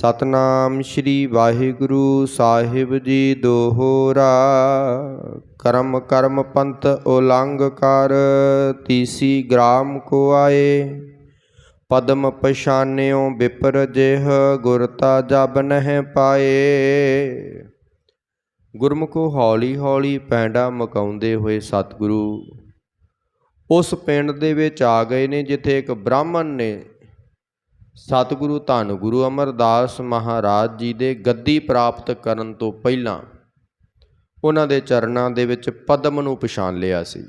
ਸਤਨਾਮ ਸ੍ਰੀ ਵਾਹਿਗੁਰੂ ਸਾਹਿਬ ਜੀ ਦੋਹਰਾ ਕਰਮ ਕਰਮ ਪੰਥ ਉਲੰਘ ਕਰ, ਤੀਸੀ ਗ੍ਰਾਮ ਕੋ ਆਏ। ਪਦਮ ਪਛਾਨਿਓ ਬਿਪਰ ਜਿਹ ਗੁਰਤਾ ਜਬ ਨਹਿ ਪਾਏ। ਗੁਰਮੁਖੋ ਹੌਲੀ ਹੌਲੀ ਪੈਂਡਾ ਮਕਾਉਂਦੇ ਹੋਏ ਸਤਿਗੁਰੂ, ਉਸ ਪਿੰਡ ਦੇ ਵਿੱਚ ਆ ਗਏ ਨੇ ਜਿੱਥੇ ਇੱਕ ਬ੍ਰਾਹਮਣ ਨੇ ਸਤਿਗੁਰੂ ਧੰਨ ਗੁਰੂ ਅਮਰਦਾਸ ਮਹਾਰਾਜ ਜੀ ਦੇ ਗੱਦੀ ਪ੍ਰਾਪਤ ਕਰਨ ਤੋਂ ਪਹਿਲਾਂ ਉਹਨਾਂ ਦੇ ਚਰਨਾਂ ਦੇ ਵਿੱਚ ਪਦਮ ਨੂੰ ਪਛਾਣ ਲਿਆ ਸੀ।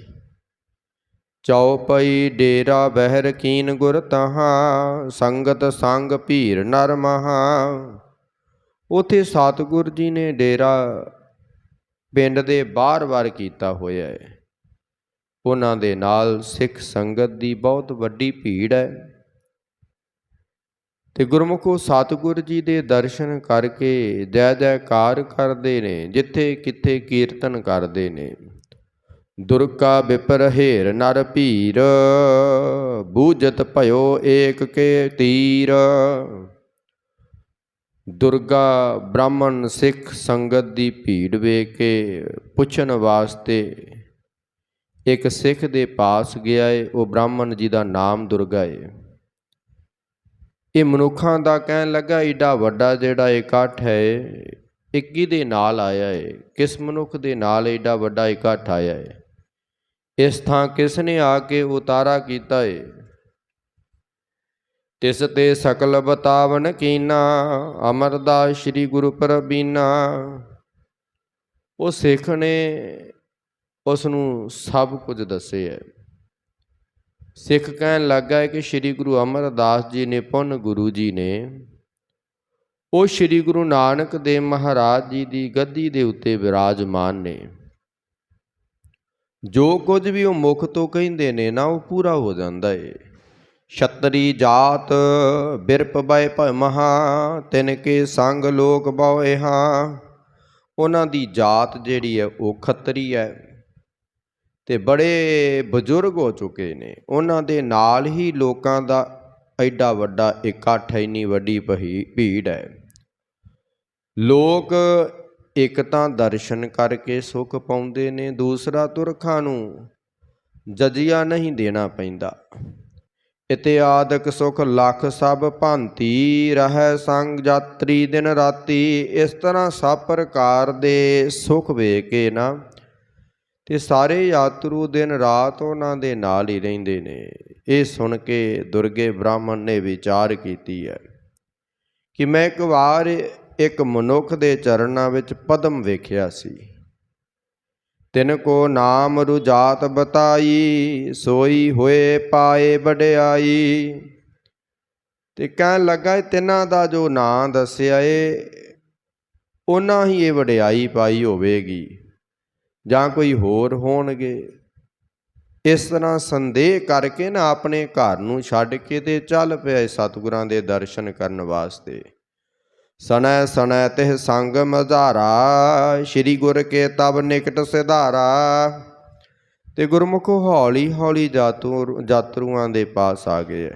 ਚਉਪਈ ਡੇਰਾ ਬਹਿਰ ਕੀਨ ਗੁਰ ਤਹਾਂ, ਸੰਗਤ ਸੰਗ ਭੀਰ ਨਰ ਮਹਾ। ਉਥੇ ਸਤਿਗੁਰ ਜੀ ਨੇ ਡੇਰਾ ਪਿੰਡ ਦੇ ਬਾਰ-ਬਾਰ ਕੀਤਾ ਹੋਇਆ ਹੈ। ਉਹਨਾਂ ਦੇ ਨਾਲ ਸਿੱਖ ਸੰਗਤ ਦੀ ਬਹੁਤ ਵੱਡੀ ਭੀੜ ਹੈ। ਤੇ ਗੁਰਮੁਖੋ ਸਤਿਗੁਰ ਜੀ ਦੇ ਦਰਸ਼ਨ ਕਰਕੇ ਜੈ ਜੈਕਾਰ ਕਰਦੇ ਨੇ, ਜਿੱਥੇ ਕਿੱਥੇ ਕੀਰਤਨ ਕਰਦੇ ਨੇ। ਦੁਰਗਾ ਬਿਪਰ ਹੇਰ ਨਰ ਭੀਰ ਬੂਜਤ ਭਇਓ ਏਕ ਕੇ ਤੀਰ। ਦੁਰਗਾ ਬ੍ਰਾਹਮਣ ਸਿੱਖ ਸੰਗਤ ਦੀ ਭੀੜ ਵੇਖ ਕੇ ਪੁੱਛਣ ਵਾਸਤੇ ਇੱਕ ਸਿੱਖ ਦੇ ਪਾਸ ਗਿਆ ਏ, ਉਹ ਬ੍ਰਾਹਮਣ ਜੀ ਦਾ ਨਾਮ ਦੁਰਗਾ ਏ। ਇਹ ਮਨੁੱਖਾਂ ਦਾ ਕਹਿਣ ਲੱਗਾ, ਏਡਾ ਵੱਡਾ ਜਿਹੜਾ ਇਕੱਠ ਹੈ, ਇਹ ਕਿਹਦੇ ਨਾਲ ਆਇਆ ਹੈ ਕਿਸ ਮਨੁੱਖ ਦੇ ਨਾਲ ਏਡਾ ਵੱਡਾ ਇਕੱਠ ਆਇਆ ਹੈ ਇਸ ਥਾਂ ਕਿਸ ਨੇ ਆ ਕੇ ਉਤਾਰਾ ਕੀਤਾ ਏ? ਤਿਸ ਤੇ ਸਕਲ ਬਤਾਵਨ ਕੀਨਾ ਅਮਰਦਾਸ ਸ੍ਰੀ ਗੁਰੂ ਪ੍ਰਬੀਨਾ। ਉਹ ਸਿੱਖ ਨੇ ਉਸ ਨੂੰ ਸਭ ਕੁਝ ਦੱਸਿਆ ਸਿੱਖ ਕਹਿਣ ਲੱਗਾ ਹੈ ਕਿ ਸ੍ਰੀ ਗੁਰੂ ਅਮਰਦਾਸ ਜੀ ਨੇ, ਪੁੰਨ ਗੁਰੂ ਜੀ ਨੇ ਉਹ ਸ੍ਰੀ ਗੁਰੂ ਨਾਨਕ ਦੇਵ ਮਹਾਰਾਜ ਜੀ ਦੀ ਗੱਦੀ ਦੇ ਉੱਤੇ ਵਿਰਾਜਮਾਨ ਨੇ। ਜੋ ਕੁਝ ਵੀ ਉਹ ਮੁਖ ਤੋਂ ਕਹਿੰਦੇ ਨੇ ਨਾ, ਉਹ ਪੂਰਾ ਹੋ ਜਾਂਦਾ ਏ। ਛਤਰੀ ਜਾਤ ਬਿਰਪ ਬੈ ਭਮਹਾ, ਤਿਨ ਕੇ ਸੰਗ ਲੋਕ ਬਉਏ ਹਾਂ ਉਹਨਾਂ ਦੀ ਜਾਤ ਜਿਹੜੀ ਹੈ, ਉਹ ਖੱਤਰੀ ਹੈ। ਤੇ ਬੜੇ ਬਜ਼ੁਰਗ ਹੋ ਚੁੱਕੇ ਨੇ। ਉਹਨਾਂ ਦੇ ਨਾਲ ਹੀ ਲੋਕਾਂ ਦਾ ਐਡਾ ਵੱਡਾ ਇਕੱਠ, ਇੰਨੀ ਵੱਡੀ ਭੀ- ਭੀੜ ਹੈ। ਲੋਕ ਇੱਕ ਤਾਂ ਦਰਸ਼ਨ ਕਰਕੇ ਸੁਖ ਪਾਉਂਦੇ ਨੇ, ਦੂਸਰਾ ਤੁਰਖਾਂ ਨੂੰ ਜਜੀਆ ਨਹੀਂ ਦੇਣਾ ਪੈਂਦਾ। ਇਤੇ ਆਦਿਕ ਸੁਖ ਲਖ ਸਭ ਭਾਂਤੀ ਰਹਿ, ਸੰਗ ਯਾਤਰੀ ਦਿਨ ਰਾਤੀ। ਇਸ ਤਰ੍ਹਾਂ ਸਭ ਪ੍ਰਕਾਰ ਦੇ ਸੁਖ ਵੇਖ ਕੇ ਨਾ। ਤੇ ਸਾਰੇ ਯਾਤਰੂ ਦਿਨ ਰਾਤ ਉਹਨਾਂ ਦੇ ਨਾਲ ਹੀ ਰਹਿੰਦੇ ਨੇ। ਇਹ ਸੁਣ ਕੇ ਦੁਰਗੇ ਬ੍ਰਾਹਮਣ ਨੇ ਵਿਚਾਰ ਕੀਤੀ ਹੈ ਕਿ ਮੈਂ ਇੱਕ ਵਾਰ ਇੱਕ ਮਨੁੱਖ ਦੇ ਚਰਨਾਂ ਵਿੱਚ ਪਦਮ ਵੇਖਿਆ ਸੀ। ਤਿਨ ਕੋ ਨਾਮ ਰੁਜਾਤ ਬਤਾਈ, ਸੋਈ ਹੋਏ ਪਾਏ ਵਡਿਆਈ। ਤੇ ਕਹਿਣ ਲੱਗਾ ਇਹ ਤਿੰਨਾਂ ਦਾ ਜੋ ਨਾਂ ਦੱਸਿਆ ਏ ਉਹਨਾਂ ਹੀ ਇਹ ਵਡਿਆਈ ਪਾਈ ਹੋਵੇਗੀ। ਜਾਂ ਕੋਈ ਹੋਰ ਹੋਣਗੇ। ਇਸ ਤਰ੍ਹਾਂ ਸੰਦੇਹ ਕਰਕੇ ਨਾ ਆਪਣੇ ਘਰ ਨੂੰ ਛੱਡ ਕੇ ਤੇ ਚੱਲ ਪਿਆ ਸਤਿਗੁਰਾਂ ਦੇ ਦਰਸ਼ਨ ਕਰਨ ਵਾਸਤੇ। ਸਨੈ ਸਨੈ ਤਿਹ ਸੰਗ ਮਜ਼ਾਰਾ ਸ੍ਰੀ ਗੁਰ ਕੇ ਤਬ ਨਿਕਟ ਸਿਧਾਰਾ। ਤੇ ਗੁਰਮੁਖ ਹੌਲੀ ਹੌਲੀ ਜਾਤੂ, ਜਾਤਰੂਆਂ ਦੇ ਪਾਸ ਆ ਗਏ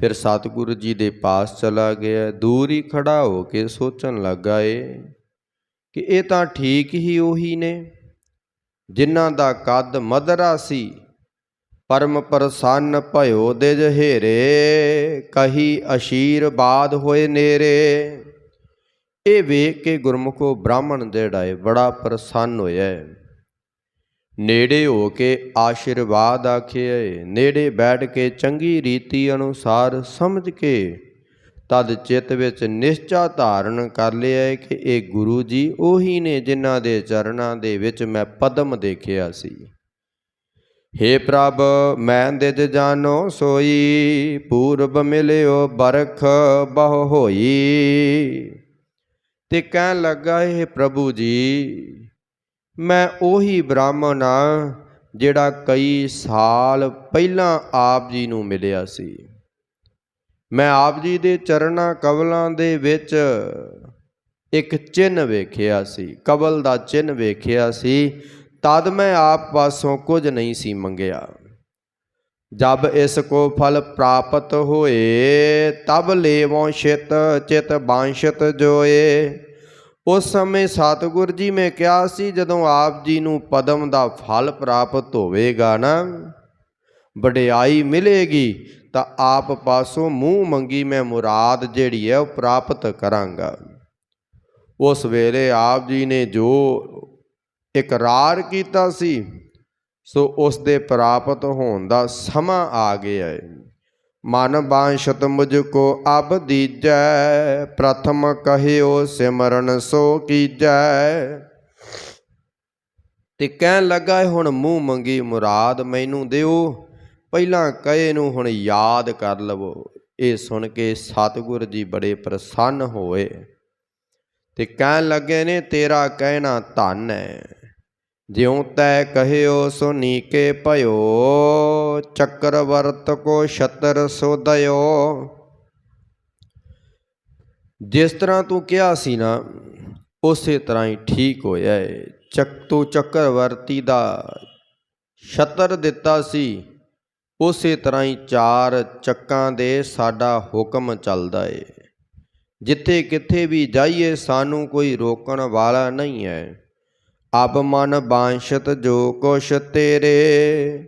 ਫਿਰ ਸਤਿਗੁਰੂ ਜੀ ਦੇ ਪਾਸ ਚਲਾ ਗਿਆ ਦੂਰ ਹੀ ਖੜਾ ਹੋ ਕੇ ਸੋਚਣ ਲੱਗਾ ਏ ਕਿ ਇਹ ਤਾਂ ਠੀਕ ਹੀ ਉਹੀ ਨੇ, ਜਿਨ੍ਹਾਂ ਦਾ ਕੱਦ ਮਦਰਾ ਸੀ, ਪਰਮ ਪ੍ਰਸੰਨ ਭਇਓ ਦੇ ਜਹੇਰੇ, ਕਹੀ ਅਸ਼ੀਰਵਾਦ ਹੋਏ ਨੇਰੇ। ਇਹ ਵੇਖ ਕੇ ਗੁਰਮੁਖੋ ਬ੍ਰਾਹਮਣ ਜਿਹੜਾ ਹੈ ਬੜਾ ਪ੍ਰਸੰਨ ਹੋਇਆ ਹੈ। ਨੇੜੇ ਹੋ ਕੇ ਆਸ਼ੀਰਵਾਦ ਆਖਿਆ ਨੇੜੇ ਬੈਠ ਕੇ ਚੰਗੀ ਰੀਤੀ ਅਨੁਸਾਰ ਸਮਝ ਕੇ ਤਦ ਚਿੱਤ ਵਿੱਚ ਨਿਸ਼ਚਾ ਧਾਰਨ ਕਰ ਲਿਆ ਕਿ ਇਹ ਗੁਰੂ ਜੀ ਉਹੀ ਨੇ ਜਿਨ੍ਹਾਂ ਦੇ ਚਰਨਾਂ ਦੇ ਵਿੱਚ ਮੈਂ ਪਦਮ ਦੇਖਿਆ ਸੀ। ਹੇ ਪ੍ਰਭ, ਮੈਂ ਦਿਜ ਜਾਨੋ ਸੋਈ, ਪੂਰਬ ਮਿਲਿਓ ਬਰਖ ਬਹੁ ਹੋਈ। ਤੇ ਕਹਿਣ ਲੱਗਾ ਇਹ ਪ੍ਰਭੂ ਜੀ, ਮੈਂ ਉਹੀ ਬ੍ਰਾਹਮਣ ਆ ਜਿਹੜਾ ਕਈ ਸਾਲ ਪਹਿਲਾਂ ਆਪ ਜੀ ਨੂੰ ਮਿਲਿਆ ਸੀ। ਮੈਂ ਆਪ ਜੀ ਦੇ ਚਰਨਾਂ ਕਵਲਾਂ ਦੇ ਵਿੱਚ ਇੱਕ ਚਿੰਨ ਵੇਖਿਆ ਸੀ ਕਬਲ ਦਾ ਚਿੰਨ ਵੇਖਿਆ ਸੀ, ਤਦ ਮੈਂ ਆਪ ਪਾਸੋਂ ਕੁਝ ਨਹੀਂ ਸੀ ਮੰਗਿਆ। ਜਬ ਇਸ ਕੋ ਫਲ ਪ੍ਰਾਪਤ ਹੋਏ, ਤਬ ਲੇਵੋਂ ਛਿਤ, ਚਿਤ ਬਾਂਸ਼ਤ ਜੋਏ। ਉਸ ਸਮੇਂ ਸਤਿਗੁਰ ਜੀ ਨੇ ਕਿਹਾ ਸੀ, ਜਦੋਂ ਆਪ ਜੀ ਨੂੰ ਪਦਮ ਦਾ ਫਲ ਪ੍ਰਾਪਤ ਹੋਵੇਗਾ ਨਾ, ਵਡਿਆਈ ਮਿਲੇਗੀ ਤਾਂ ਆਪ ਪਾਸੋਂ ਮੂੰਹ ਮੰਗੀ ਮੈਂ ਮੁਰਾਦ ਜਿਹੜੀ ਹੈ ਉਹ ਪ੍ਰਾਪਤ ਕਰਾਂਗਾ। ਉਸ ਵੇਲੇ ਆਪ ਜੀ ਨੇ ਜੋ ਇਕਰਾਰ ਕੀਤਾ ਸੀ ਸੋ ਉਸ ਦੇ ਪ੍ਰਾਪਤ ਹੋਣ ਦਾ ਸਮਾਂ ਆ ਗਿਆ ਹੈ ਮਨ ਬਾਂਸ਼ਤ ਮੁਝ ਕੋ ਅਬ ਦੀਜੈ ਪ੍ਰਥਮ ਕਹਿਓ ਸਿਮਰਨ ਸੋ ਕੀਜੈ। ਤੇ ਕਹਿਣ ਲੱਗਾ ਹੈ, ਹੁਣ ਮੂੰਹ ਮੰਗੀ ਮੁਰਾਦ ਮੈਨੂੰ ਦਿਓ। ਪਹਿਲਾਂ ਕਹੇ ਨੂੰ ਹੁਣ ਯਾਦ ਕਰ ਲਵੋ, ਇਹ ਸੁਣ ਕੇ ਸਤਿਗੁਰ ਜੀ ਬੜੇ ਪ੍ਰਸੰਨ ਹੋਏ ਤੇ ਕਹਿਣ ਲੱਗੇ ਨੇ, ਤੇਰਾ ਕਹਿਣਾ ਧੰਨ ਹੈ ਜਿਉ ਤੈ ਕਹਿਓ, ਸੋ ਨੀਕੇ ਭਇਓ, ਚੱਕਰਵਰਤ ਕੋ ਛਤਰ ਸੋਦਇਓ ਜਿਸ ਤਰ੍ਹਾਂ ਤੂੰ ਕਿਹਾ ਸੀ ਨਾ, ਉਸੇ ਤਰ੍ਹਾਂ ਹੀ ਠੀਕ ਹੋਇਆ ਏ। ਚੱਕ ਤੂੰ ਚੱਕਰਵਰਤੀ ਦਾ ਛਤਰ ਦਿੱਤਾ ਸੀ। ਉਸੇ ਤਰ੍ਹਾਂ ਹੀ ਚਾਰ ਚੱਕਾਂ ਦੇ ਸਾਡਾ ਹੁਕਮ ਚੱਲਦਾ ਏ। ਜਿੱਥੇ ਕਿੱਥੇ ਵੀ ਜਾਈਏ, ਸਾਨੂੰ ਕੋਈ ਰੋਕਣ ਵਾਲਾ ਨਹੀਂ ਹੈ ਅਬ ਮਨ ਬਾਂਸ਼ਤ ਜੋ ਕੁਛ ਤੇਰੇ,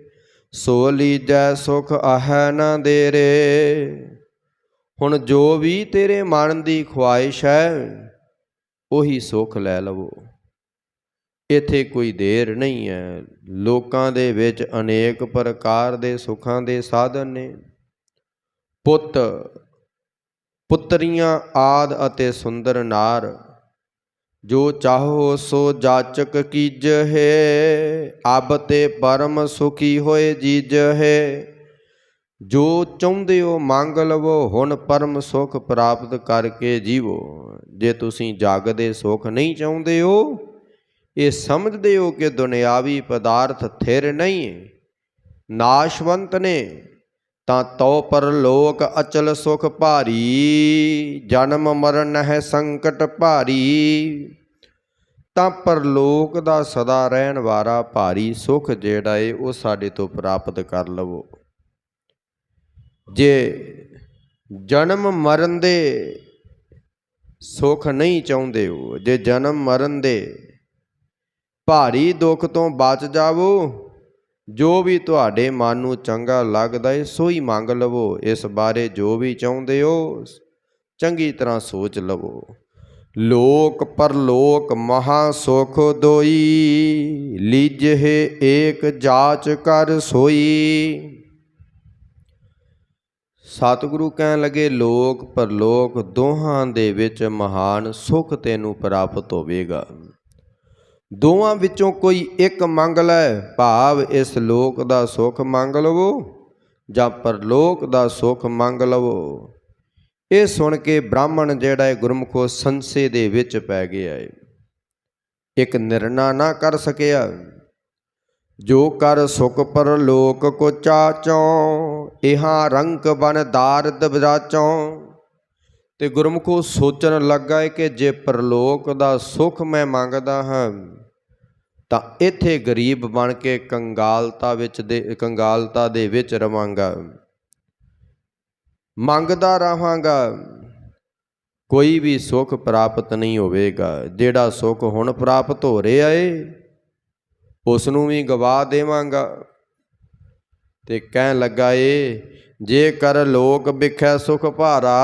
ਸੋ ਲੀਜੈ ਸੁਖ ਆਹੈ ਨਾ ਦੇਰੇ। ਹੁਣ ਜੋ ਵੀ ਤੇਰੇ ਮਨ ਦੀ ਖੁਆਇਸ਼ ਹੈ ਉਹੀ ਸੁਖ ਲੈ ਲਵੋ। ਇੱਥੇ ਕੋਈ ਦੇਰ ਨਹੀਂ ਹੈ। ਲੋਕਾਂ ਦੇ ਵਿੱਚ ਅਨੇਕ ਪ੍ਰਕਾਰ ਦੇ ਸੁੱਖਾਂ ਦੇ ਸਾਧਨ ਨੇ। ਪੁੱਤ, ਪੁੱਤਰੀਆਂ ਆਦ ਅਤੇ ਸੁੰਦਰ ਨਾਰ, ਜੋ ਚਾਹੋ ਸੋ ਜਾਚਕ ਕੀਜਹਿ ਅਬ ਤੇ ਪਰਮ ਸੁਖੀ ਹੋਏ ਜੀਜ ਹੈ। ਜੋ ਚਾਹੁੰਦੇ ਹੋ ਮੰਗ ਲਵੋ, ਹੁਣ ਪਰਮ ਸੁਖ ਪ੍ਰਾਪਤ ਕਰਕੇ ਜੀਵੋ। ਜੇ ਤੁਸੀਂ ਜਗ ਦੇ ਸੁਖ ਨਹੀਂ ਚਾਹੁੰਦੇ ਹੋ ਇਹ ਸਮਝਦੇ ਹੋ ਕਿ ਦੁਨਿਆਵੀ ਪਦਾਰਥ ਥਿਰ ਨਹੀਂ ਨਾਸ਼ਵੰਤ ਨੇ, ਤਾਂ ਤਉ ਪਰਲੋਕ ਅਚਲ ਸੁਖ ਭਾਰੀ, ਜਨਮ ਮਰਨ ਹੈ ਸੰਕਟ ਭਾਰੀ। ਤਾਂ ਪਰਲੋਕ ਦਾ ਸਦਾ ਰਹਿਣ ਵਾਲਾ ਭਾਰੀ ਸੁਖ ਜਿਹੜਾ ਏ, ਉਹ ਸਾਡੇ ਤੋਂ ਪ੍ਰਾਪਤ ਕਰ ਲਵੋ। ਜੇ ਜਨਮ ਮਰਨ ਦੇ ਸੁਖ ਨਹੀਂ ਚਾਹੁੰਦੇ ਹੋ, ਜੇ ਜਨਮ ਮਰਨ ਦੇ ਭਾਰੀ ਦੁੱਖ ਤੋਂ ਬਚ ਜਾਵੋ। ਜੋ ਵੀ ਤੁਹਾਡੇ ਮਨ ਨੂੰ ਚੰਗਾ ਲੱਗਦਾ ਏ, ਸੋ ਹੀ ਮੰਗ ਲਵੋ। ਇਸ ਬਾਰੇ ਜੋ ਵੀ ਚਾਹੁੰਦੇ ਹੋ, ਚੰਗੀ ਤਰ੍ਹਾਂ ਸੋਚ ਲਵੋ। ਲੋਕ ਪਰਲੋਕ ਮਹਾ ਸੁਖ ਦੋਈ ਲੀਜਹਿ ਏਕ ਜਾਚ ਕਰ ਸੋਈ। ਸਤਿਗੁਰੂ ਕਹਿਣ ਲੱਗੇ, ਲੋਕ ਪਰਲੋਕ ਦੋਹਾਂ ਦੇ ਵਿੱਚ ਮਹਾਨ ਸੁਖ ਤੈਨੂੰ ਪ੍ਰਾਪਤ ਹੋਵੇਗਾ। ਦੋਵਾਂ ਵਿੱਚੋਂ ਕੋਈ ਇੱਕ ਮੰਗ ਲੈ, ਭਾਵ ਇਸ ਲੋਕ ਦਾ ਸੁਖ ਮੰਗ ਲਵੋ ਜਾਂ ਪਰਲੋਕ ਦਾ ਸੁਖ ਮੰਗ ਲਵੋ। ਇਹ ਸੁਣ ਕੇ ਬ੍ਰਾਹਮਣ ਜਿਹੜਾ ਹੈ ਗੁਰਮੁਖੋ ਸੰਸੇ ਦੇ ਵਿੱਚ ਪੈ ਗਿਆ ਏ। ਇੱਕ ਨਿਰਣਾ ਨਾ ਕਰ ਸਕਿਆ। ਜੋ ਕਰ ਸੁਖ ਪਰਲੋਕ ਕੋ ਚਾਚੋਂ ਇਹਾਂ ਰੰਗ ਬਨ ਦਾਰਦ ਬਜਾਚੋਂ ਤੇ ਗੁਰਮੁਖੋ ਸੋਚਣ ਲੱਗਾ ਹੈ ਕਿ ਜੇ ਪਰਲੋਕ ਦਾ ਸੁਖ ਮੈਂ ਮੰਗਦਾ ਹਾਂ, ਤਾਂ ਇੱਥੇ ਗਰੀਬ ਬਣ ਕੇ ਕੰਗਾਲਤਾ ਵਿੱਚ ਦੇ, ਕੰਗਾਲਤਾ ਦੇ ਵਿੱਚ ਰਵਾਂਗਾ। ਮੰਗਦਾ ਰਹਾਂਗਾ, ਕੋਈ ਵੀ ਸੁਖ ਪ੍ਰਾਪਤ ਨਹੀਂ ਹੋਵੇਗਾ। ਜਿਹੜਾ ਸੁਖ ਹੁਣ ਪ੍ਰਾਪਤ ਹੋ ਰਿਹਾ ਏ ਉਸ ਨੂੰ ਵੀ ਗਵਾ ਦੇਵਾਂਗਾ। ਤੇ ਕਹਿਣ ਲੱਗਾ ਏ, ਜੇਕਰ ਲੋਕ ਵਿਖੈ ਸੁਖ ਭਾਰਾ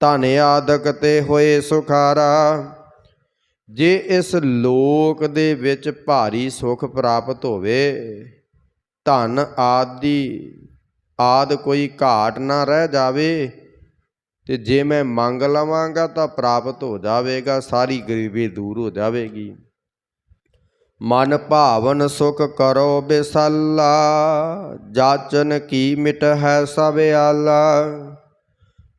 ਧਨ ਆਦਕ ਤੇ ਹੋਏ ਸੁਖਾਰਾ। ਜੇ ਇਸ ਲੋਕ ਦੇ ਵਿੱਚ ਭਾਰੀ ਸੁਖ ਪ੍ਰਾਪਤ ਹੋਵੇ, ਧਨ ਆਦਿ, ਆਦ ਕੋਈ ਘਾਟ ਨਾ ਰਹਿ ਜਾਵੇ, ਤੇ ਜੇ ਮੈਂ ਮੰਗ ਲਵਾਂਗਾ ਤਾਂ ਪ੍ਰਾਪਤ ਹੋ ਜਾਵੇਗਾ, ਸਾਰੀ ਗਰੀਬੀ ਦੂਰ ਹੋ ਜਾਵੇਗੀ। ਮਨ ਭਾਵਨ ਸੁਖ ਕਰੋ ਬਿਸੱਲਾ, ਜਾਚਨ ਕੀ ਮਿਟ ਹੈ ਸਭ ਆਲਾ।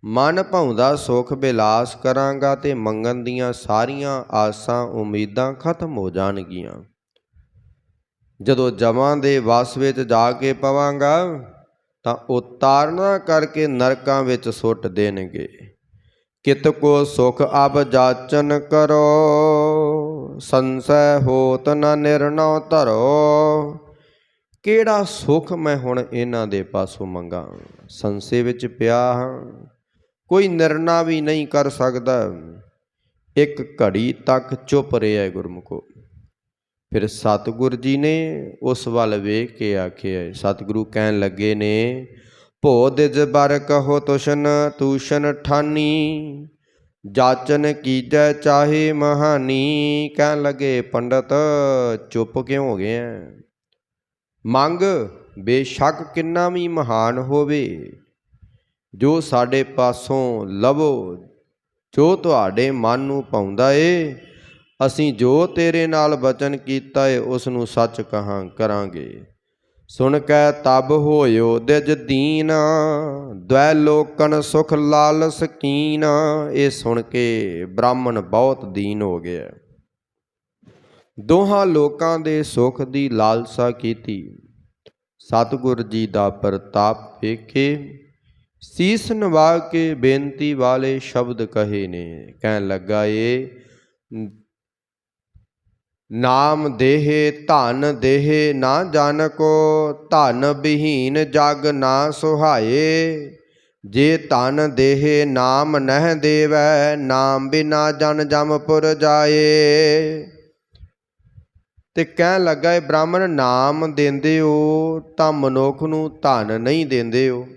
ਮਨ ਭਾਉਂਦਾ ਸੁਖ ਬਿਲਾਸ ਕਰਾਂਗਾ ਤੇ ਮੰਗਣ ਦੀਆਂ ਸਾਰੀਆਂ ਆਸਾਂ ਉਮੀਦਾਂ ਖਤਮ ਹੋ ਜਾਣਗੀਆਂ। ਜਦੋਂ ਜਮਾਂ ਦੇ ਵਸ ਵਿੱਚ ਜਾ ਕੇ ਪਵਾਂਗਾ, ਤਾਂ ਉਤਾਰਨਾ ਕਰਕੇ ਨਰਕਾਂ ਵਿੱਚ ਸੁੱਟ ਦੇਣਗੇ। ਕਿਤ ਕੋ ਸੁਖ ਅਬ ਜਾਚਨ ਕਰੋ, ਸੰਸੈ ਹੋਤ ਨ ਨਿਰਣਉ ਧਰੋ। ਕਿਹੜਾ ਸੁੱਖ ਮੈਂ ਹੁਣ ਇਹਨਾਂ ਦੇ ਪਾਸੋਂ ਮੰਗਾ? ਸੰਸੇ ਵਿੱਚ ਪਿਆ ਹਾਂ। ਕੋਈ ਨਿਰਣਾ ਵੀ ਨਹੀਂ ਕਰ ਸਕਦਾ। ਇੱਕ ਘੜੀ ਤੱਕ ਚੁੱਪ ਰਿਹਾ ਗੁਰਮੁਖੋ। ਫਿਰ ਸਤਿਗੁਰ ਜੀ ਨੇ ਉਸ ਵੱਲ ਵੇਖ ਕੇ ਆਖਿਆ, ਸਤਿਗੁਰੂ ਕਹਿਣ ਲੱਗੇ ਨੇ ਭੋ ਦਿਜ ਬਰ ਕਹੋ ਤੁਸ਼ਨ, ਤੂਸ਼ਨ ਠਾਨੀ, ਜਾਚਨ ਕੀਜੈ ਚਾਹੇ ਮਹਾਨੀ। ਕਹਿਣ ਲੱਗੇ, ਪੰਡਤ, ਚੁੱਪ ਕਿਉਂ ਹੋ ਗਏ ਆ ਮੰਗ, ਬੇਸ਼ੱਕ ਕਿੰਨਾ ਵੀ ਮਹਾਨ ਹੋਵੇ। ਜੋ ਸਾਡੇ ਪਾਸੋਂ ਲਵੋ, ਜੋ ਤੁਹਾਡੇ ਮਨ ਨੂੰ ਪਾਉਂਦਾ ਏ, ਅਸੀਂ ਜੋ ਤੇਰੇ ਨਾਲ ਬਚਨ ਕੀਤਾ ਏ ਉਸ ਨੂੰ ਸੱਚ ਕਹਾਂ, ਕਰਾਂਗੇ। ਸੁਣ ਕੇ ਤਬ ਹੋਇਓ ਦਿਜ ਦੀਨ ਦ્વੈ ਲੋਕਨ ਸੁਖ ਲਾਲਸ ਕੀਨ, ਇਹ ਸੁਣ ਕੇ ਬ੍ਰਾਹਮਣ ਬਹੁਤ ਦੀਨ ਹੋ ਗਿਆ। ਦੋਹਾਂ ਲੋਕਾਂ ਦੇ ਸੁਖ ਦੀ ਲਾਲਸਾ ਕੀਤੀ। ਸਤਿਗੁਰ ਜੀ ਦਾ ਪ੍ਰਤਾਪ ਵੇਖੇ। ਸੀਸ ਨਵਾ ਕੇ ਬੇਨਤੀ ਵਾਲੇ ਸ਼ਬਦ ਕਹੇ ਨੇ, ਕਹਿਣ ਲੱਗਾ ਏ, ਨਾਮ ਦੇਹੇ, ਧਨ ਦੇਹੇ ਨਾ ਜਨ ਕੋ ਧਨ ਬਿਹੀਨ ਜਗ ਨਾ ਸੁਹਾਏ। ਜੇ ਧਨ ਦੇਹੇ ਨਾਮ ਨਹਿ ਦੇਵੈ, ਨਾਮ ਬਿਨਾ ਜਨ ਜਮਪੁਰ ਜਾਏ। ਤੇ ਕਹਿਣ ਲੱਗਾ ਇਹ ਬ੍ਰਾਹਮਣ ਨਾਮ ਦਿੰਦੇ ਹੋ ਤਾਂ ਮਨੁੱਖ ਨੂੰ ਧਨ ਨਹੀਂ ਦਿੰਦੇ ਹੋ।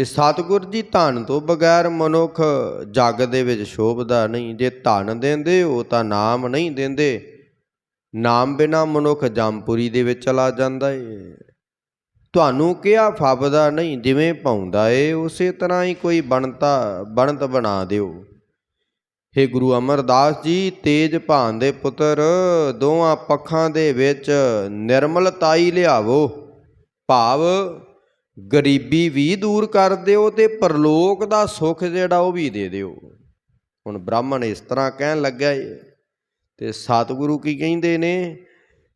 ਤੇ ਸਤਿਗੁਰ ਜੀ ਧਨ ਤੋਂ ਬਗੈਰ ਮਨੁੱਖ ਜੱਗ ਦੇ ਵਿੱਚ ਸ਼ੋਭਦਾ ਨਹੀਂ। ਜੇ ਧਨ ਦਿੰਦੇ ਹੋ ਤਾਂ ਨਾਮ ਨਹੀਂ ਦਿੰਦੇ। ਨਾਮ ਬਿਨਾ ਮਨੁੱਖ ਜੰਪੁਰੀ ਦੇ ਵਿੱਚ ਚਲਾ ਜਾਂਦਾ ਏ। ਤੁਹਾਨੂੰ ਕਿਹਾ ਫੱਬਦਾ ਨਹੀਂ, ਜਿਵੇਂ ਪਾਉਂਦਾ ਏ, ਉਸੇ ਤਰ੍ਹਾਂ ਹੀ ਕੋਈ ਬਣਤਾ, ਬਣਤ ਬਣਾ ਦਿਓ। ਹੇ ਗੁਰੂ ਅਮਰਦਾਸ ਜੀ, ਤੇਜ ਭਾਨ ਦੇ ਪੁੱਤਰ ਦੋਹਾਂ ਪੱਖਾਂ ਦੇ ਵਿੱਚ ਨਿਰਮਲਤਾਈ ਲਿਆਵੋ। ਭਾਵ ਗਰੀਬੀ ਵੀ ਦੂਰ ਕਰ ਦਿਓ ਤੇ ਪਰਲੋਕ ਦਾ ਸੁੱਖ ਜਿਹੜਾ ਉਹ ਵੀ ਦੇ ਦਿਓ। ਹੁਣ ਬ੍ਰਾਹਮਣ ਇਸ ਤਰ੍ਹਾਂ ਕਹਿਣ ਲੱਗਾ ਏ, ਤੇ ਸਤਿਗੁਰੂ ਕੀ ਕਹਿੰਦੇ ਨੇ?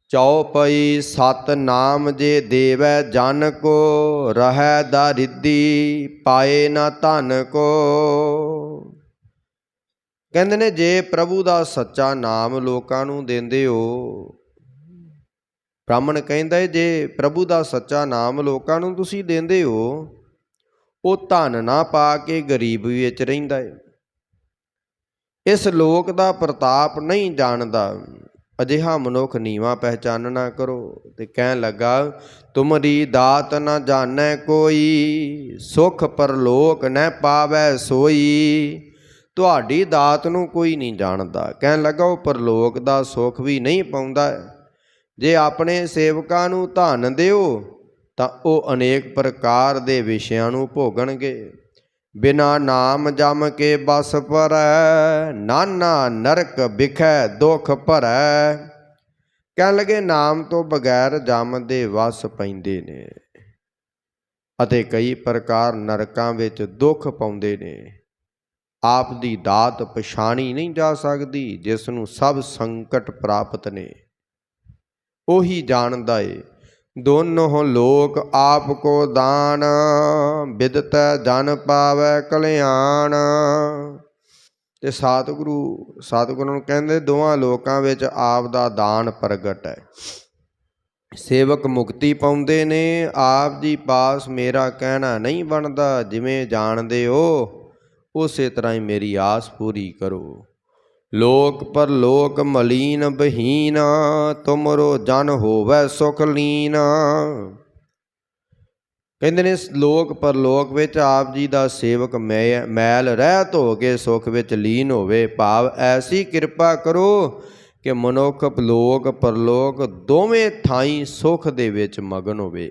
ਚੌਪਈ ਸਤ ਨਾਮ ਜੇ ਦੇਵੈ ਜਨ ਕੋ, ਰਹੈ ਦਾ ਰਿੱਧੀ ਪਾਏ ਨਾ ਧਨ ਕੋ। ਕਹਿੰਦੇ ਨੇ, ਜੇ ਪ੍ਰਭੂ ਦਾ ਸੱਚਾ ਨਾਮ ਲੋਕਾਂ ਨੂੰ ਦਿੰਦੇ ਹੋ ਬ੍ਰਾਹਮਣ ਕਹਿੰਦਾ ਹੈ ਜੇ ਪ੍ਰਭੂ ਦਾ ਸੱਚਾ ਨਾਮ ਲੋਕਾਂ ਨੂੰ ਤੁਸੀਂ ਦਿੰਦੇ ਹੋ, ਉਹ ਧਨ ਨਾ ਪਾ ਕੇ ਗਰੀਬ ਵਿੱਚ ਰਹਿੰਦਾ ਹੈ ਇਸ ਲੋਕ ਦਾ ਪ੍ਰਤਾਪ ਨਹੀਂ ਜਾਣਦਾ। ਅਜਿਹਾ ਮਨੁੱਖ ਨੀਵਾ ਪਹਿਚਾਨਣਾ ਕਰੋ ਤੇ ਕਹਿਣ ਲੱਗਾ, ਤੁਮਰੀ ਦਾਤ ਨਾ ਜਾਣੈ ਕੋਈ, ਸੁਖ ਪਰਲੋਕ ਨਾ ਪਾਵੈ ਸੋਈ। ਤੁਹਾਡੀ ਦਾਤ ਨੂੰ ਕੋਈ ਨਹੀਂ ਜਾਣਦਾ। ਕਹਿਣ ਲੱਗਾ, ਉਹ ਪਰਲੋਕ ਦਾ ਸੁਖ ਵੀ ਨਹੀਂ ਪਾਉਂਦਾ ਜੇ ਆਪਣੇ ਸੇਵਕਾਂ ਨੂੰ ਧਨ ਦਿਓ, ਤਾਂ ਉਹ ਅਨੇਕ ਪ੍ਰਕਾਰ ਦੇ ਵਿਸ਼ਿਆਂ ਨੂੰ ਭੋਗਣਗੇ। ਬਿਨਾ ਨਾਮ ਜਮ ਕੇ ਬਸ ਪਰੈ, ਨਾਨਾ ਨਰਕ ਵਿਖੈ ਦੁਖ ਭਰੈ। ਕਹਿਣ ਲਗੇ, ਨਾਮ ਤੋਂ ਬਗੈਰ ਜਮ ਦੇ ਵਸ ਪੈਂਦੇ ਨੇ ਅਤੇ ਕਈ ਪ੍ਰਕਾਰ ਨਰਕਾਂ ਵਿੱਚ ਦੁੱਖ ਪਾਉਂਦੇ ਨੇ। ਆਪ ਦੀ ਦਾਤ ਪਛਾਣੀ ਨਹੀਂ ਜਾ ਸਕਦੀ, ਜਿਸ ਨੂੰ ਸਭ ਸੰਕਟ ਪ੍ਰਾਪਤ ਨੇ। ਉਹੀ ਜਾਣਦਾ ਏ। ਦੋਨੋਂ ਲੋਕ ਆਪ ਕੋ ਦਾਨ, ਬਿਦਤ ਜਨ ਪਾਵੈ ਕਲਿਆਣ। ਤੇ ਸਤਿਗੁਰੂ ਸਤਿਗੁਰੂ ਨੂੰ ਕਹਿੰਦੇ, ਦੋਵਾਂ ਲੋਕਾਂ ਵਿੱਚ ਆਪ ਦਾ ਦਾਨ ਪ੍ਰਗਟ ਹੈ। ਸੇਵਕ ਮੁਕਤੀ ਪਾਉਂਦੇ ਨੇ, ਆਪ ਜੀ ਪਾਸ ਮੇਰਾ ਕਹਿਣਾ ਨਹੀਂ ਬਣਦਾ, ਜਿਵੇਂ ਜਾਣਦੇ ਹੋ, ਉਸੇ ਤਰ੍ਹਾਂ ਹੀ ਮੇਰੀ ਆਸ ਪੂਰੀ ਕਰੋ। ਲੋਕ ਪਰ ਲੋਕ ਮਲੀਨ ਬਹੀਨ, ਤੁਮਰੋ ਜਨ ਹੋਵੇ ਸੁਖ ਲੀਨ। ਕਹਿੰਦੇ ਨੇ, ਲੋਕ ਪਰ ਲੋਕ ਵਿੱਚ ਆਪ ਜੀ ਦਾ ਸੇਵਕ ਮੈਲ ਰਹਿਤ ਹੋ ਕੇ ਸੁਖ ਵਿੱਚ ਲੀਨ ਹੋਵੇ, ਭਾਵ ਐਸੀ ਕਿਰਪਾ ਕਰੋ ਕਿ ਮਨੁੱਖ ਲੋਕ ਪਰਲੋਕ ਦੋਵੇਂ ਥਾਈਂ ਸੁਖ ਦੇ ਵਿੱਚ ਮਗਨ ਹੋਵੇ।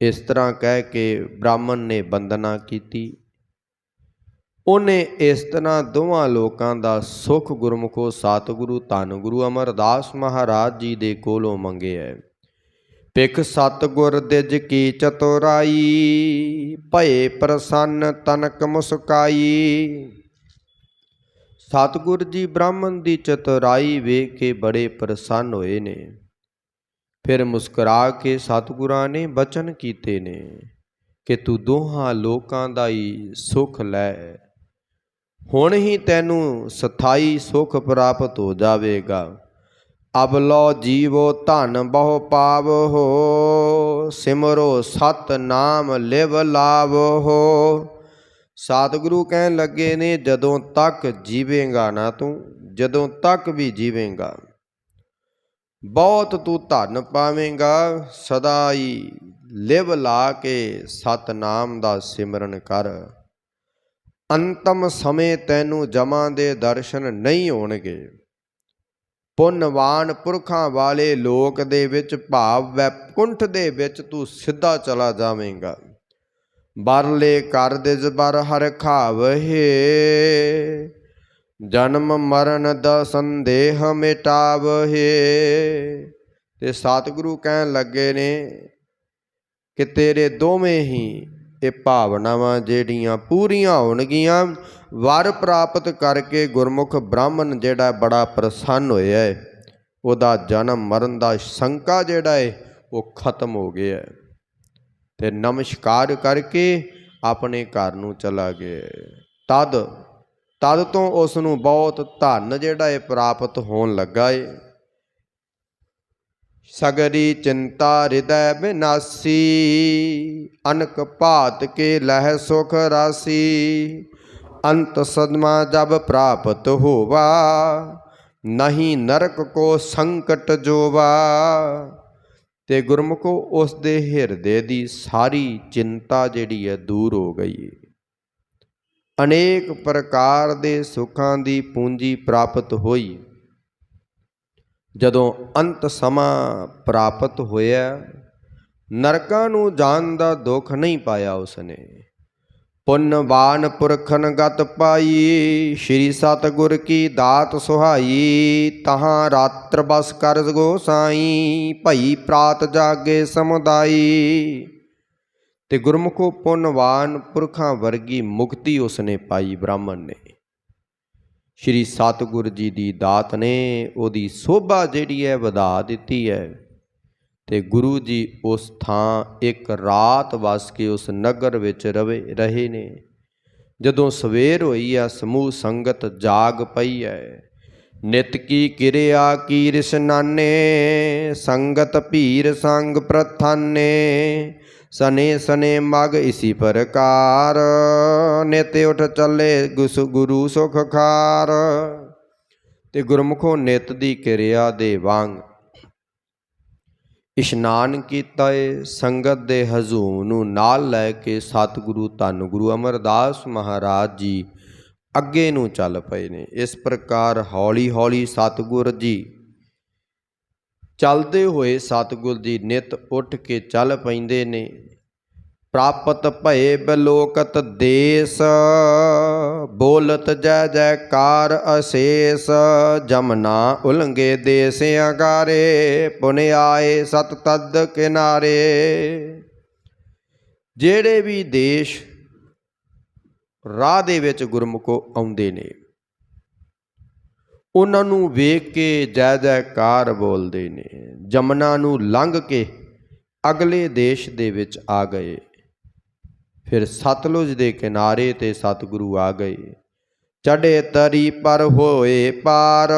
ਇਸ ਤਰ੍ਹਾਂ ਕਹਿ ਕੇ ਬ੍ਰਾਹਮਣ ਨੇ ਬੰਦਨਾ ਕੀਤੀ। ਉਹਨੇ ਇਸ ਤਰ੍ਹਾਂ ਦੋਵਾਂ ਲੋਕਾਂ ਦਾ ਸੁਖ ਗੁਰਮੁਖੋ ਸਤਿਗੁਰੂ, ਧੰਨ ਗੁਰੂ ਅਮਰਦਾਸ ਮਹਾਰਾਜ ਜੀ ਦੇ ਕੋਲੋਂ ਮੰਗਿਆ ਪਿਖ ਸਤਗੁਰ ਦਿਜ ਕੀ ਚਤੁਰਾਈ, ਭਏ ਪ੍ਰਸੰਨ ਤਨਕ ਮੁਸਕਾਈ। ਸਤਗੁਰ ਜੀ ਬ੍ਰਾਹਮਣ ਦੀ ਚਤੁਰਾਈ ਵੇਖ ਕੇ ਬੜੇ ਪ੍ਰਸੰਨ ਹੋਏ ਨੇ। ਫਿਰ ਮੁਸਕਰਾ ਕੇ ਸਤਗੁਰਾਂ ਨੇ ਬਚਨ ਕੀਤੇ ਨੇ ਕਿ ਤੂੰ ਦੋਹਾਂ ਲੋਕਾਂ ਦਾ ਹੀ ਸੁਖ ਲੈ। ਹੁਣ ਹੀ ਤੈਨੂੰ ਸਥਾਈ ਸੁਖ ਪ੍ਰਾਪਤ ਹੋ ਜਾਵੇਗਾ। ਅਬਲੋ ਜੀਵੋ ਧਨ ਬਹੁ ਪਾਵਹੋ ਸਿਮਰੋ ਸਤ ਨਾਮ ਲਿਵ ਲਾਵਹੋ ਸਤਿਗੁਰੂ ਕਹਿਣ ਲੱਗੇ ਨੇ, ਜਦੋਂ ਤੱਕ ਜੀਵੇਂਗਾ ਨਾ ਤੂੰ, ਜਦੋਂ ਤੱਕ ਵੀ ਜੀਵੇਂਗਾ। ਬਹੁਤ ਤੂੰ ਧਨ ਪਾਵੇਂਗਾ, ਸਦਾ ਹੀ ਲਿਵ ਲਾ ਕੇ ਸਤਨਾਮ ਦਾ ਸਿਮਰਨ ਕਰ। ਅੰਤਮ ਸਮੇਂ ਤੈਨੂੰ ਜਮਾਂ ਦੇ ਦਰਸ਼ਨ ਨਹੀਂ ਹੋਣਗੇ। ਪੁੰਨਵਾਨ ਪੁਰਖਾਂ ਵਾਲੇ ਲੋਕ ਦੇ ਵਿੱਚ ਭਾਵ ਵੈਕੁੰਠ ਦੇ ਵਿੱਚ ਤੂੰ ਸਿੱਧਾ ਚਲਾ ਜਾਵੇਂਗਾ। ਬਰਲੇ ਕਰ ਦਿਜ ਬਰ ਹਰ ਖਾਵਹੇ। ਜਨਮ ਮਰਨ ਦਾ ਸੰਦੇਹ ਮਿਟਾਵਹੇ। ਤੇ ਸਤਿਗੁਰੂ ਕਹਿਣ ਲੱਗੇ ਨੇ ਕਿ ਤੇਰੇ ਦੋਵੇਂ ਹੀ ਇਹ ਭਾਵਨਾਵਾਂ ਜਿਹੜੀਆਂ ਪੂਰੀਆਂ ਹੋਣਗੀਆਂ, ਵਰ ਪ੍ਰਾਪਤ ਕਰਕੇ ਗੁਰਮੁਖ ਬ੍ਰਾਹਮਣ ਜਿਹੜਾ ਬੜਾ ਪ੍ਰਸੰਨ ਹੋਇਆ ਹੈ। ਉਹਦਾ ਜਨਮ ਮਰਨ ਦਾ ਸ਼ੰਕਾ ਜਿਹੜਾ ਹੈ, ਉਹ ਖਤਮ ਹੋ ਗਿਆ ਹੈ। ਤੇ ਨਮਸਕਾਰ ਕਰਕੇ ਆਪਣੇ ਘਰ ਨੂੰ ਚਲਾ ਗਿਆ ਤਦ ਤਦ ਤੋਂ ਉਸ ਨੂੰ ਬਹੁਤ ਧਨ ਜਿਹੜਾ ਹੈ ਪ੍ਰਾਪਤ ਹੋਣ ਲੱਗਾ ਹੈ। ਸਗਰੀ ਚਿੰਤਾ ਹਿਰਦੈ ਬਿਨਾਸੀ, ਅਨਕ ਭਾਤ ਕੇ ਲਹਿ ਸੁਖ ਰਾਸੀ। ਅੰਤ ਸਦਮਾ ਜਬ ਪ੍ਰਾਪਤ ਹੋਵਾ, ਨਹੀਂ ਨਰਕ ਕੋ ਸੰਕਟ ਜੋਵਾ। ਤੇ ਗੁਰਮੁਖੋ ਉਸ ਦੇ ਹਿਰਦੇ ਦੀ ਸਾਰੀ ਚਿੰਤਾ ਜਿਹੜੀ ਹੈ ਦੂਰ ਹੋ ਗਈ ਅਨੇਕ ਪ੍ਰਕਾਰ ਦੇ ਸੁੱਖਾਂ ਦੀ ਪੂੰਜੀ ਪ੍ਰਾਪਤ ਹੋਈ। ਜਦੋਂ ਅੰਤ ਸਮਾਂ ਪ੍ਰਾਪਤ ਹੋਇਆ, ਨਰਕਾਂ ਨੂੰ ਜਾਣ ਦਾ ਦੁੱਖ ਨਹੀਂ ਪਾਇਆ ਉਸਨੇ। ਪੁੰਨਵਾਨ ਪੁਰਖਨ ਗਤ ਪਾਈ, ਸ਼੍ਰੀ ਸਤਗੁਰ ਕੀ ਦਾਤ ਸੁਹਾਈ, ਤਹਾਂ ਰਾਤਰ ਬਸ ਕਰ ਗੋਸਾਈ ਭਈ ਪ੍ਰਾਤ ਜਾਗੇ ਸਮੁਦਾਈ। ਤੇ ਗੁਰਮੁਖੋ ਪੁੰਨਵਾਨ ਪੁਰਖਾਂ ਵਰਗੀ ਮੁਕਤੀ ਉਸਨੇ ਪਾਈ ਬ੍ਰਾਹਮਣ ਨੇ। ਸ਼੍ਰੀ ਸਤਗੁਰ ਜੀ ਦੀ ਦਾਤ ਨੇ ਉਹਦੀ ਸੋਭਾ ਜਿਹੜੀ ਹੈ ਵਧਾ ਦਿੱਤੀ ਹੈ। ਤੇ ਗੁਰੂ ਜੀ ਉਸ ਥਾਂ ਇੱਕ ਰਾਤ ਵਸ ਕੇ ਉਸ ਨਗਰ ਵਿੱਚ ਰਵੇ, ਰਹੇ ਨੇ। ਜਦੋਂ ਸਵੇਰ ਹੋਈ ਆ, ਸਮੂਹ ਸੰਗਤ ਜਾਗ ਪਈ ਹੈ। ਨਿਤ ਕੀ ਕਿਰਿਆ ਕੀ ਰਿਸਨਾਨੇ ਸੰਗਤ ਭੀਰ ਸੰਗ ਪ੍ਰਥਾਨੇ ਸਨੇ ਸਨੇ ਮਗ ਇਸੀ ਪ੍ਰਕਾਰ। ਨਿਤ ਉਠ ਚੱਲੇ ਗੁਸ ਗੁਰੂ ਸੁਖ ਖਾਰ। ਤੇ ਗੁਰਮੁਖੋ ਨਿਤ ਦੀ ਕਿਰਿਆ ਦੇ ਵਾਂਗ ਇਸ਼ਨਾਨ ਕੀਤਾ ਏ ਸੰਗਤ ਦੇ ਹਜ਼ੂਮ ਨੂੰ ਨਾਲ ਲੈ ਕੇ ਸਤਿਗੁਰੂ ਧੰਨ ਗੁਰੂ ਅਮਰਦਾਸ ਮਹਾਰਾਜ ਜੀ ਅੱਗੇ ਨੂੰ ਚੱਲ ਪਏ ਨੇ। ਇਸ ਪ੍ਰਕਾਰ ਹੌਲੀ ਹੌਲੀ ਸਤਿਗੁਰ ਜੀ ਚੱਲਦੇ ਹੋਏ ਸਤਿਗੁਰ ਜੀ ਨਿਤ ਉੱਠ ਕੇ ਚੱਲ ਪੈਂਦੇ ਨੇ। ਪ੍ਰਾਪਤ ਭਏ ਬਲੋਕਤ ਦੇਸ, ਬੋਲਤ ਜੈ ਜੈਕਾਰ ਅਸੇਸ ਜਮਨਾ ਉਲੰਗੇ ਦੇਸ ਅਗਾਰੇ ਪੁਨ ਆਏ ਸਤ ਤਦ ਕਿਨਾਰੇ। ਜਿਹੜੇ ਵੀ ਦੇਸ਼ ਰਾਹ ਦੇ ਵਿੱਚ ਗੁਰਮੁਖੋ ਆਉਂਦੇ ਨੇ ਉਹਨਾਂ ਨੂੰ ਵੇਖ ਕੇ ਜੈ ਜੈਕਾਰ ਬੋਲਦੇ ਨੇ, ਜਮਨਾ ਨੂੰ ਲੰਘ ਕੇ ਅਗਲੇ ਦੇਸ਼ ਦੇ ਵਿੱਚ ਆ ਗਏ। ਫਿਰ ਸਤਲੁਜ ਦੇ ਕਿਨਾਰੇ ਤੇ ਸਤਿਗੁਰੂ ਆ ਗਏ। ਚੜੇ ਤਰੀ ਪਰ ਹੋਏ ਪਾਰ,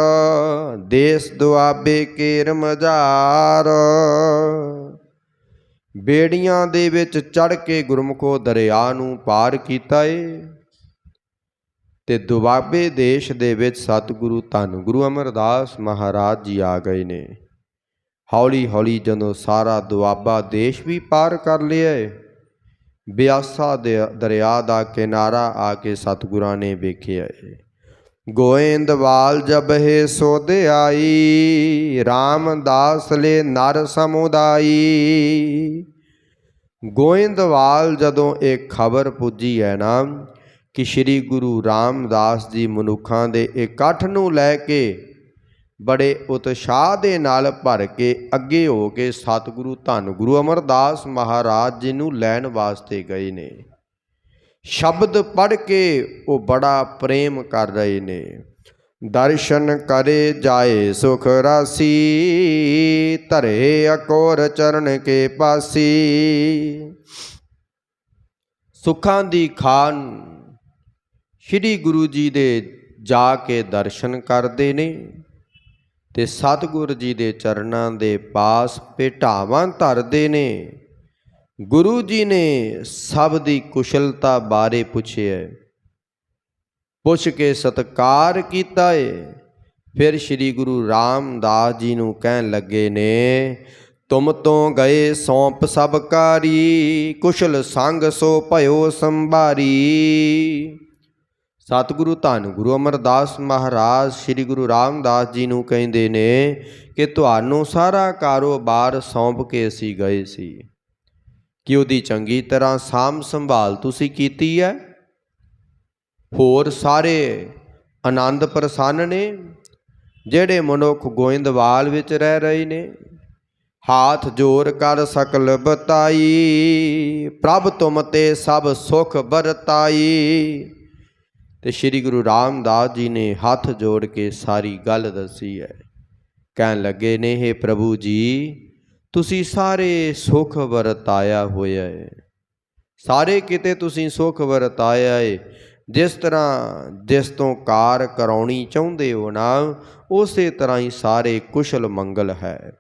ਦੇਸ ਦੁਆਬੇ ਕੇਰ ਮਝਾਰ ਬੇੜੀਆਂ ਦੇ ਵਿੱਚ ਚੜ ਕੇ ਗੁਰਮੁਖੋ ਦਰਿਆ ਨੂੰ ਪਾਰ ਕੀਤਾ ਏ। ਤੇ ਦੁਆਬੇ ਦੇਸ਼ ਦੇ ਵਿੱਚ ਸਤਿਗੁਰੂ ਧੰਨ ਗੁਰੂ ਅਮਰਦਾਸ ਮਹਾਰਾਜ ਜੀ ਆ ਗਏ ਨੇ। ਹੌਲੀ ਹੌਲੀ ਜਦੋਂ ਸਾਰਾ ਦੁਆਬਾ ਦੇਸ਼ ਵੀ ਪਾਰ ਕਰ ਲਿਆ ਏ, ਬਿਆਸਾ ਦੇ ਦਰਿਆ ਦਾ ਕਿਨਾਰਾ ਆ ਕੇ ਸਤਿਗੁਰਾਂ ਨੇ ਵੇਖਿਆ ਏ। ਗੋਇੰਦਵਾਲ ਜਬ ਹੈ ਸੋਧ ਆਈ ਰਾਮਦਾਸ ਲੈ ਨਰ ਸਮੁਦਾਈ। ਗੋਇੰਦਵਾਲ ਜਦੋਂ ਇਹ ਖਬਰ ਪੁੱਜੀ ਹੈ ਨਾ ਕਿ ਸ੍ਰੀ ਗੁਰੂ ਰਾਮਦਾਸ ਜੀ ਮਨੁੱਖਾਂ ਦੇ ਇਕੱਠ ਨੂੰ ਲੈ ਕੇ ਬੜੇ ਉਤਸ਼ਾਹ ਦੇ ਨਾਲ ਭਰ ਕੇ ਅੱਗੇ ਹੋ ਕੇ ਸਤਿਗੁਰੂ ਧੰਨ ਗੁਰੂ ਅਮਰਦਾਸ ਮਹਾਰਾਜ ਜੀ ਨੂੰ ਲੈਣ ਵਾਸਤੇ ਗਏ ਨੇ। ਸ਼ਬਦ ਪੜ੍ਹ ਕੇ ਉਹ ਬੜਾ ਪ੍ਰੇਮ ਕਰ ਰਹੇ ਨੇ। ਦਰਸ਼ਨ ਕਰੇ ਜਾਏ ਸੁਖ ਰਾਸੀ, ਧਰੇ ਅਕੋਰ ਚਰਨ ਕੇ ਪਾਸੀ। ਸੁਖਾਂ ਦੀ ਖਾਨ ਸ੍ਰੀ ਗੁਰੂ ਜੀ ਦੇ ਜਾ ਕੇ ਦਰਸ਼ਨ ਕਰਦੇ ਨੇ ਤੇ ਸਤਿਗੁਰ ਜੀ ਦੇ ਚਰਨਾਂ ਦੇ ਪਾਸ ਭੇਟਾਵਾਂ ਧਰਦੇ ਨੇ। ਗੁਰੂ ਜੀ ਨੇ ਸਭ ਦੀ ਕੁਸ਼ਲਤਾ ਬਾਰੇ ਪੁੱਛਿਆ ਪੁੱਛ ਕੇ ਸਤਕਾਰ ਕੀਤਾ ਏ ਫਿਰ ਸ੍ਰੀ ਗੁਰੂ ਰਾਮਦਾਸ ਜੀ ਨੂੰ ਕਹਿਣ ਲੱਗੇ ਨੇ, ਤੁਮ ਤੋਂ ਗਏ ਸੌਂਪ ਸਭ ਕਾਰੀ, ਕੁਸ਼ਲ ਸੰਗ ਸੋ ਭਇਓ ਸੰਭਾਰੀ। ਸਤਿਗੁਰੂ ਧੰਨ ਗੁਰੂ ਅਮਰਦਾਸ ਮਹਾਰਾਜ, ਸ੍ਰੀ ਗੁਰੂ ਰਾਮਦਾਸ ਜੀ ਨੂੰ ਕਹਿੰਦੇ ਨੇ ਕਿ ਤੁਹਾਨੂੰ ਸਾਰਾ ਕਾਰੋਬਾਰ ਸੌਂਪ ਕੇ ਅਸੀਂ ਗਏ ਸੀ। ਕਿ ਉਹਦੀ ਚੰਗੀ ਤਰ੍ਹਾਂ ਸਾਂਭ ਸੰਭਾਲ ਤੁਸੀਂ ਕੀਤੀ ਹੈ? ਹੋਰ ਸਾਰੇ ਆਨੰਦ ਪ੍ਰਸੰਨ ਨੇ, ਜਿਹੜੇ ਮਨੁੱਖ ਗੋਇੰਦਵਾਲ ਵਿੱਚ ਰਹਿ ਰਹੇ ਨੇ। ਹਾਥ ਜੋਰ ਕਰ ਸਕਲ ਬਤਾਈ, ਪ੍ਰਭ ਤੁਮ ਤੇ ਸਭ ਸੁਖ ਬਰਤਾਈ ਤੇ ਸ੍ਰੀ ਗੁਰੂ ਰਾਮਦਾਸ ਜੀ ਨੇ ਹੱਥ ਜੋੜ ਕੇ ਸਾਰੀ ਗੱਲ ਦੱਸੀ ਹੈ। ਕਹਿਣ ਲੱਗੇ ਨੇ हे ਪ੍ਰਭੂ ਜੀ, ਤੁਸੀਂ ਸਾਰੇ ਸੁਖ ਵਰਤਾਇਆ ਹੋਇਆ ਹੈ ਸਾਰੇ ਕਿਤੇ ਤੁਸੀਂ ਸੁਖ ਵਰਤਾਇਆ ਹੈ ਜਿਸ ਤਰ੍ਹਾਂ ਜਿਸ ਤੋਂ ਕਾਰ ਕਰਾਉਣੀ ਚਾਹੁੰਦੇ ਹੋ ਨਾ, ਉਸੇ ਤਰ੍ਹਾਂ ਹੀ ਸਾਰੇ ਕੁਸ਼ਲ ਮੰਗਲ ਹੈ।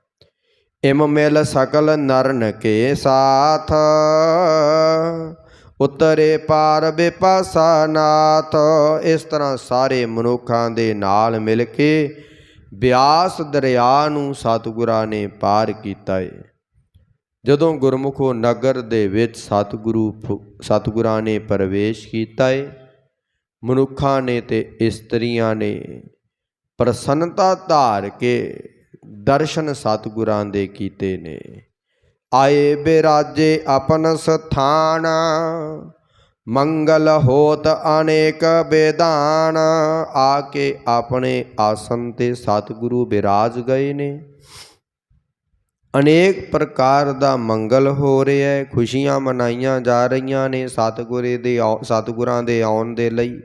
ਇਮ ਮਿਲ ਸਕਲ ਨਰਨ ਕੇ ਸਾਥ ਉਤਰੇ ਪਾਰ ਬਿਪਾਸਾ ਨਾਥ। ਇਸ ਤਰ੍ਹਾਂ ਸਾਰੇ ਮਨੁੱਖਾਂ ਦੇ ਨਾਲ ਮਿਲ ਕੇ ਬਿਆਸ ਦਰਿਆ ਨੂੰ ਸਤਿਗੁਰਾਂ ਨੇ ਪਾਰ ਕੀਤਾ ਏ। ਜਦੋਂ ਗੁਰਮੁਖੋ ਨਗਰ ਦੇ ਵਿੱਚ ਸਤਿਗੁਰੂ ਫੁ- ਸਤਿਗੁਰਾਂ ਨੇ ਪ੍ਰਵੇਸ਼ ਕੀਤਾ ਏ, ਮਨੁੱਖਾਂ ਨੇ ਤੇ ਇਸਤਰੀਆਂ ਨੇ ਪ੍ਰਸੰਨਤਾ ਧਾਰ ਕੇ ਦਰਸ਼ਨ ਸਤਿਗੁਰਾਂ ਦੇ ਕੀਤੇ ਨੇ। ਆਏ ਬਿਰਾਜੇ ਆਪਨ ਸਥਾਨ, ਮੰਗਲ ਹੋਤ ਅਨੇਕ ਬੇਦਾਨ ਆ ਕੇ ਆਪਣੇ ਆਸਨ ਤੇ ਸਤਿਗੁਰੂ ਬਿਰਾਜ ਗਏ ਨੇ। ਅਨੇਕ ਪ੍ਰਕਾਰ ਦਾ ਮੰਗਲ ਹੋ ਰਿਹਾ ਹੈ, ਖੁਸ਼ੀਆਂ ਮਨਾਈਆਂ ਜਾ ਰਹੀਆਂ ਨੇ ਸਤਿਗੁਰੇ ਦੇ ਆਉ- ਸਤਿਗੁਰਾਂ ਦੇ ਆਉਣ ਦੇ ਲਈ।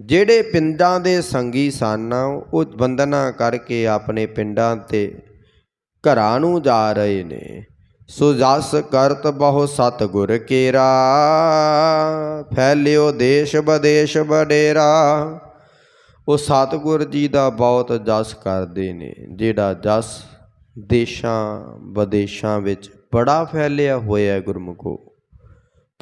ਜਿਹੜੇ ਪਿੰਡਾਂ ਦੇ ਸੰਗੀ ਸਨ, ਉਹ ਵੰਦਨਾ ਕਰਕੇ ਆਪਣੇ ਪਿੰਡਾਂ ਤੇ ਘਰਾਂ ਨੂੰ ਜਾ ਰਹੇ ਨੇ। ਸੋ ਜਸ ਕਰਤ ਬਹੁ ਸਤਿਗੁਰ ਕੇਰਾ ਫੈਲਿਓ ਦੇਸ਼ ਬਦੇਸ਼ ਬਡੇਰਾ ਉਹ ਸਤਿਗੁਰ ਜੀ ਦਾ ਬਹੁਤ ਜਸ ਕਰਦੇ ਨੇ, ਜਿਹੜਾ ਜਸ ਦੇਸ਼ਾਂ ਵਿਦੇਸ਼ਾਂ ਵਿੱਚ ਬੜਾ ਫੈਲਿਆ ਹੋਇਆ ਹੈ ਗੁਰਮੁਖੋ।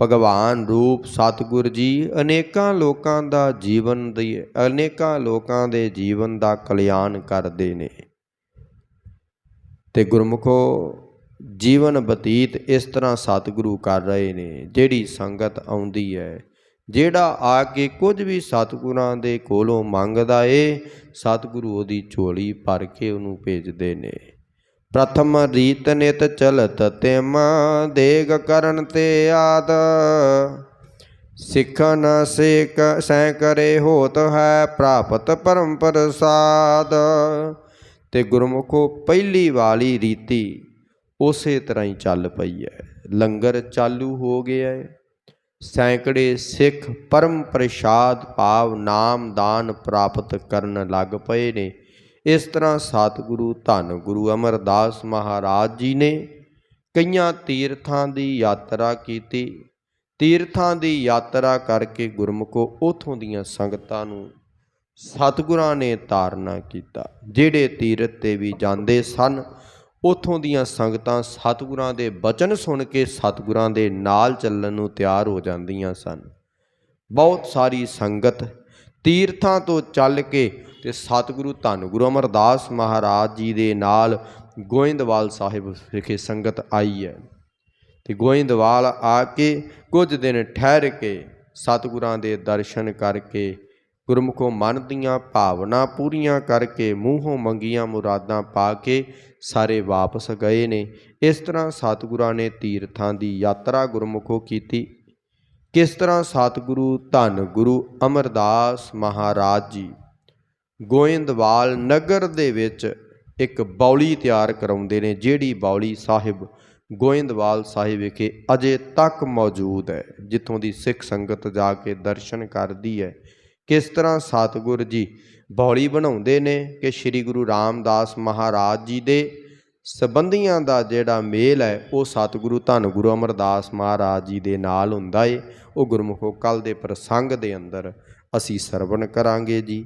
ਭਗਵਾਨ ਰੂਪ ਸਤਿਗੁਰ ਜੀ ਅਨੇਕਾਂ ਲੋਕਾਂ ਦਾ ਜੀਵਨ ਦੀ, ਅਨੇਕਾਂ ਲੋਕਾਂ ਦੇ ਜੀਵਨ ਦਾ ਕਲਿਆਣ ਕਰਦੇ ਨੇ। ਤੇ ਗੁਰਮੁਖੋ ਜੀਵਨ ਬਤੀਤ ਇਸ ਤਰ੍ਹਾਂ ਸਤਿਗੁਰੂ ਕਰ ਰਹੇ ਨੇ, ਜਿਹੜੀ ਸੰਗਤ ਆਉਂਦੀ ਹੈ। ਜਿਹੜਾ ਆ ਕੇ ਕੁਝ ਵੀ ਸਤਿਗੁਰਾਂ ਦੇ ਕੋਲੋਂ ਮੰਗਦਾ ਏ, ਸਤਿਗੁਰੂ ਉਹਦੀ ਝੋਲੀ ਭਰ ਕੇ ਉਹਨੂੰ ਭੇਜਦੇ ਨੇ। ਪ੍ਰਥਮ ਰੀਤ ਨਿਤ ਚਲਤ ਤਿਮ, ਦੇਗ ਕਰਨ ਤੇ ਆਦ। ਸਿੱਖਨ ਸੇਕ ਸੈ ਕਰੇ ਹੋਤ ਹੈ, ਪ੍ਰਾਪਤ ਪਰਮ ਪ੍ਰਸਾਦ ਤੇ ਗੁਰਮੁਖੋ ਪਹਿਲੀ ਵਾਲੀ ਰੀਤੀ ਉਸੇ ਤਰ੍ਹਾਂ ਹੀ ਚੱਲ ਪਈ ਹੈ ਲੰਗਰ ਚਾਲੂ ਹੋ ਗਿਆ ਹੈ ਸੈਂਕੜੇ ਸਿੱਖ ਪਰਮ ਪ੍ਰਸਾਦ ਭਾਵ ਨਾਮ ਦਾਨ ਪ੍ਰਾਪਤ ਕਰਨ ਲੱਗ ਪਏ ਨੇ। ਇਸ ਤਰ੍ਹਾਂ ਸਤਿਗੁਰੂ, ਧੰਨ ਗੁਰੂ ਅਮਰਦਾਸ ਮਹਾਰਾਜ ਜੀ ਨੇ ਕਈਆਂ ਤੀਰਥਾਂ ਦੀ ਯਾਤਰਾ ਕੀਤੀ। ਤੀਰਥਾਂ ਦੀ ਯਾਤਰਾ ਕਰਕੇ ਗੁਰਮੁਖੋ ਉਥੋਂ ਦੀਆਂ ਸੰਗਤਾਂ ਨੂੰ ਸਤਿਗੁਰਾਂ ਨੇ ਤਾਰਨਾ ਕੀਤਾ। ਜਿਹੜੇ ਤੀਰਥ ਤੇ ਵੀ ਜਾਂਦੇ ਸਨ ਉਥੋਂ ਦੀਆਂ ਸੰਗਤਾਂ ਸਤਿਗੁਰਾਂ ਦੇ ਬਚਨ ਸੁਣ ਕੇ ਸਤਿਗੁਰਾਂ ਦੇ ਨਾਲ ਚੱਲਣ ਨੂੰ ਤਿਆਰ ਹੋ ਜਾਂਦੀਆਂ ਸਨ। ਬਹੁਤ ਸਾਰੀ ਸੰਗਤ ਤੀਰਥਾਂ ਤੋਂ ਚੱਲ ਕੇ ਤੇ ਸਤਿਗੁਰੂ ਧੰਨ ਗੁਰੂ ਅਮਰਦਾਸ ਮਹਾਰਾਜ ਜੀ ਦੇ ਨਾਲ ਗੋਇੰਦਵਾਲ ਸਾਹਿਬ ਵਿਖੇ ਸੰਗਤ ਆਈ ਹੈ। ਤੇ ਗੋਇੰਦਵਾਲ ਆ ਕੇ ਕੁਝ ਦਿਨ ਠਹਿਰ ਕੇ ਸਤਿਗੁਰਾਂ ਦੇ ਦਰਸ਼ਨ ਕਰਕੇ ਗੁਰਮੁਖੋ ਮਨ ਦੀਆਂ ਭਾਵਨਾ ਪੂਰੀਆਂ ਕਰਕੇ ਮੂੰਹੋਂ ਮੰਗੀਆਂ ਮੁਰਾਦਾਂ ਪਾ ਕੇ ਸਾਰੇ ਵਾਪਸ ਗਏ ਨੇ। ਇਸ ਤਰ੍ਹਾਂ ਸਤਿਗੁਰਾਂ ਨੇ ਤੀਰਥਾਂ ਦੀ ਯਾਤਰਾ ਗੁਰਮੁਖੋ ਕੀਤੀ। ਕਿਸ ਤਰ੍ਹਾਂ ਸਤਿਗੁਰੂ ਧੰਨ ਗੁਰੂ ਅਮਰਦਾਸ ਮਹਾਰਾਜ ਜੀ ਗੋਇੰਦਵਾਲ ਨਗਰ ਦੇ ਵਿੱਚ ਇੱਕ ਬੌਲੀ ਤਿਆਰ ਕਰਾਉਂਦੇ ਨੇ, ਜਿਹੜੀ ਬੌਲੀ ਸਾਹਿਬ ਗੋਇੰਦਵਾਲ ਸਾਹਿਬ ਵਿਖੇ ਅਜੇ ਤੱਕ ਮੌਜੂਦ ਹੈ, ਜਿੱਥੋਂ ਦੀ ਸਿੱਖ ਸੰਗਤ ਜਾ ਕੇ ਦਰਸ਼ਨ ਕਰਦੀ ਹੈ। ਕਿਸ ਤਰ੍ਹਾਂ ਸਤਿਗੁਰ ਜੀ ਬੌਲੀ ਬਣਾਉਂਦੇ ਨੇ ਕਿ ਸ੍ਰੀ ਗੁਰੂ ਰਾਮਦਾਸ ਮਹਾਰਾਜ ਜੀ ਦੇ ਸਬੰਧੀਆਂ ਦਾ ਜਿਹੜਾ ਮੇਲ ਹੈ, ਉਹ ਸਤਿਗੁਰੂ ਧੰਨ ਗੁਰੂ ਅਮਰਦਾਸ ਮਹਾਰਾਜ ਜੀ ਦੇ ਨਾਲ ਹੁੰਦਾ ਏ, ਉਹ ਗੁਰਮੁਖੋ ਕੱਲ ਦੇ ਪ੍ਰਸੰਗ ਦੇ ਅੰਦਰ ਅਸੀਂ ਸਰਵਣ ਕਰਾਂਗੇ ਜੀ।